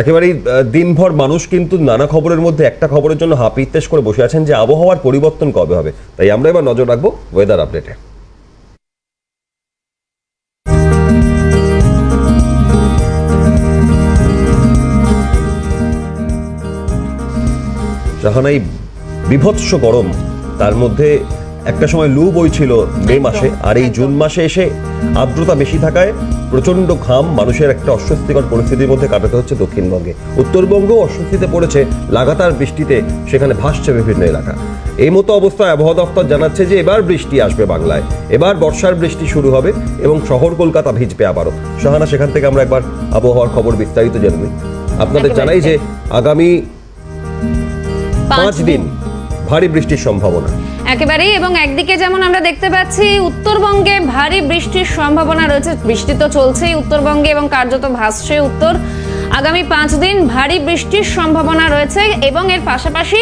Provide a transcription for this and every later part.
একেবারেই দিনভর মানুষ কিন্তু নানা খবরের মধ্যে একটা খবরের জন্য হাপিত্তেশ করে বসে আছেন যে আবহাওয়ার পরিবর্তন কবে হবে। তাই আমরা এবার নজর রাখব ওয়েদার আপডেটে জাহানাই বিভৎস গরম, তার মধ্যে একটা সময় লু বইছিল মে মাসে আর এই জুন মাসে এসে আর্দ্রতা বেশি থাকায় প্রচণ্ড ঘাম মানুষের একটা অস্বস্তিকর পরিস্থিতির মধ্যে কাটাতে হচ্ছে দক্ষিণবঙ্গে। উত্তরবঙ্গও অস্বস্তিতে পড়েছে লাগাতার বৃষ্টিতে সেখানে ভাসছে বিভিন্ন এলাকা। এই মতো অবস্থায় আবহাওয়া দপ্তর জানাচ্ছে যে এবার বৃষ্টি আসবে বাংলায়। এবার বর্ষার বৃষ্টি শুরু হবে এবং শহর কলকাতা ভিজবে আবারও। সাহানা সেখান থেকে আমরা একবার আবহাওয়ার খবর বিস্তারিত জেনে নিই। আপনাদের জানাই যে আগামী পাঁচ দিন। ভারী বৃষ্টির সম্ভাবনা। একেবারেই এবং একদিকে যেমন আমরা দেখতে পাচ্ছি, উত্তরবঙ্গে ভারী বৃষ্টির সম্ভাবনা রয়েছে। বৃষ্টি তো চলছেই উত্তরবঙ্গে এবং কার্যত ভাসছে উত্তর। আগামী পাঁচ দিন ভারী বৃষ্টির সম্ভাবনা রয়েছে এবং এর পাশাপাশি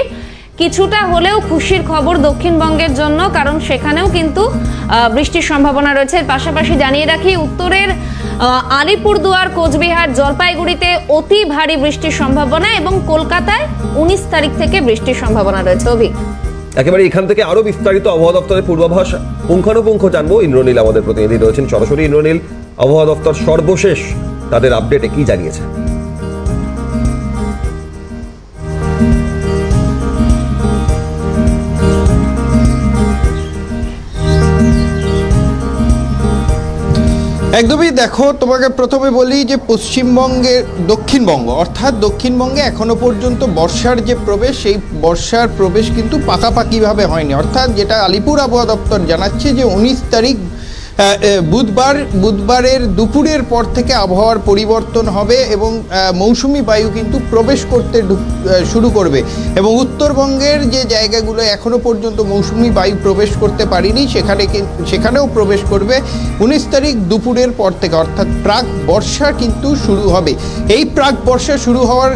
কিছুটা হলেও খুশির খবর দক্ষিণবঙ্গের জন্য, কারণ সেখানেও কিন্তু বৃষ্টির সম্ভাবনা রয়েছে। এর পাশাপাশি জানিয়ে রাখি, উত্তরের আলিপুরদুয়ার, কোচবিহার, জলপাইগুড়িতে অতি ভারী বৃষ্টির সম্ভাবনা এবং কলকাতায় উনিশ তারিখ থেকে বৃষ্টির সম্ভাবনা রয়েছে। অভিক। একেবারে এখান থেকে আরও বিস্তারিত আবহাওয়া দপ্তরের পূর্বাভাস, পুঙ্খানুপুঙ্খ জানব। ইন্দ্রনীল আমাদের প্রতিনিধি রয়েছেন। সরাসরি ইন্দ্রনীল, আবহাওয়া দপ্তর সর্বশেষ তাদের আপডেটে কি জানিয়েছে? একদমই দেখো, তোমাকে প্রথমে বলি যে পশ্চিমবঙ্গের দক্ষিণবঙ্গ, অর্থাৎ দক্ষিণবঙ্গে এখনও পর্যন্ত বর্ষার যে প্রবেশ, সেই বর্ষার প্রবেশ কিন্তু পাকাপাকিভাবে হয়নি। অর্থাৎ যেটা আলিপুর আবহাওয়া দপ্তর জানাচ্ছে যে উনিশ তারিখ বুধবার, বুধবারের দুপুরের পর থেকে আবহাওয়ার পরিবর্তন হবে এবং মৌসুমি বায়ু কিন্তু প্রবেশ করতে শুরু করবে। এবং উত্তরবঙ্গের যে জায়গাগুলো এখনও পর্যন্ত মৌসুমি বায়ু প্রবেশ করতে পারিনি, সেখানে সেখানেও প্রবেশ করবে উনিশ তারিখ দুপুরের পর থেকে। অর্থাৎ প্রাক বর্ষা কিন্তু শুরু হবে। এই প্রাক বর্ষা শুরু হওয়ার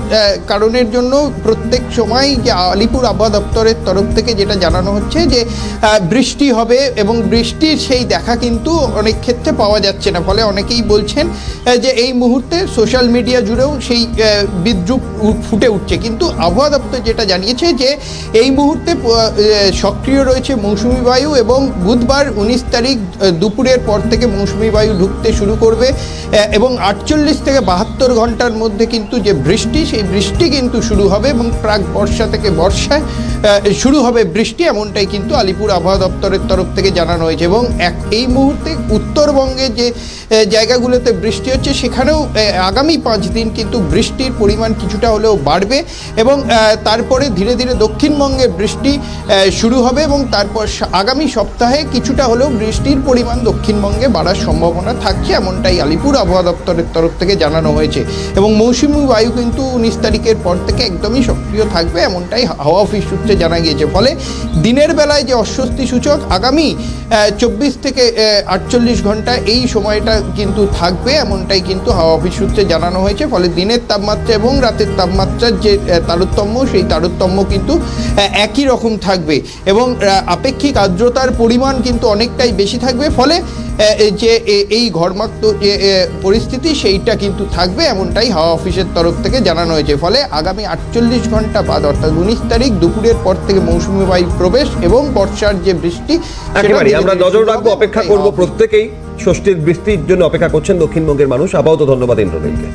কারণের জন্য প্রত্যেক সময় যে আলিপুর আবহাওয়া দপ্তরের তরফ থেকে যেটা জানানো হচ্ছে যে বৃষ্টি হবে এবং বৃষ্টির সেই দেখা কিন্তু অনেক ক্ষেত্রে পাওয়া যাচ্ছে না। ফলে অনেকেই বলছেন যে এই মুহূর্তে সোশ্যাল মিডিয়া জুড়েও সেই বিদ্রুপ ফুটে উঠছে। কিন্তু আবহাওয়া দপ্তর যেটা জানিয়েছে যে এই মুহূর্তে সক্রিয় রয়েছে মৌসুমি বায়ু এবং বুধবার উনিশ তারিখ দুপুরের পর থেকে মৌসুমি বায়ু ঢুকতে শুরু করবে এবং আটচল্লিশ থেকে বাহাত্তর ঘণ্টার মধ্যে কিন্তু যে বৃষ্টি, সেই বৃষ্টি কিন্তু শুরু হবে এবং প্রাক বর্ষা থেকে বর্ষায় শুরু হবে বৃষ্টি, এমনটাই কিন্তু আলিপুর আবহাওয়া দপ্তরের তরফ থেকে জানানো হয়েছে। এবং এক, এই মুহূর্তে উত্তরবঙ্গে যে জায়গাগুলোতে বৃষ্টি হচ্ছে, সেখানেও আগামী পাঁচ দিন কিন্তু বৃষ্টির পরিমাণ কিছুটা হলেও বাড়বে এবং তারপরে ধীরে ধীরে দক্ষিণবঙ্গে বৃষ্টি শুরু হবে এবং তারপর আগামী সপ্তাহে কিছুটা হলেও বৃষ্টির পরিমাণ দক্ষিণবঙ্গে বাড়ার সম্ভাবনা থাকছে, এমনটাই আলিপুর আবহাওয়া দপ্তরের তরফ থেকে জানানো হয়েছে। এবং মৌসুমী বায়ু কিন্তু উনিশ তারিখের পর থেকে একদমই সক্রিয় থাকবে, এমনটাই হাওয়া অফিস সূত্রে জানা গিয়েছে। ফলে দিনের বেলায় যে অস্বস্তি সূচক, আগামী চব্বিশ থেকে আটচল্লিশ ঘণ্টা এই সময়টা কিন্তু থাকবে, এমনটাই কিন্তু হাওয়া অফিস সূত্রে জানানো হয়েছে। ফলে দিনের তাপমাত্রা এবং রাতের তাপমাত্রার যে তারতম্য, সেই তারতম্য কিন্তু একই রকম থাকবে। এবং আপেক্ষিক আর্দ্রতার পরিমাণ কিন্তু অনেকটাই বেশি থাকবে। ফলে যে এই ঘরমাক্ত যে পরিস্থিতি সেইটা কিন্তু থাকবে এমনটাই হাওয়া অফিসের তরফ থেকে জানানো হয়েছে। ফলে আগামী আটচল্লিশ ঘণ্টা বাদ অর্থাৎ উনিশ তারিখ দুপুরের পর থেকে মৌসুমি বায়ু প্রবেশ এবং বর্ষার যে বৃষ্টি আমরা নজর রাখব অপেক্ষা করব করব প্রত্যেকেই। ষষ্ঠীর বৃষ্টির জন্য অপেক্ষা করছেন দক্ষিণবঙ্গের মানুষ। আপাতত ধন্যবাদ ইন্দ্রনীলকে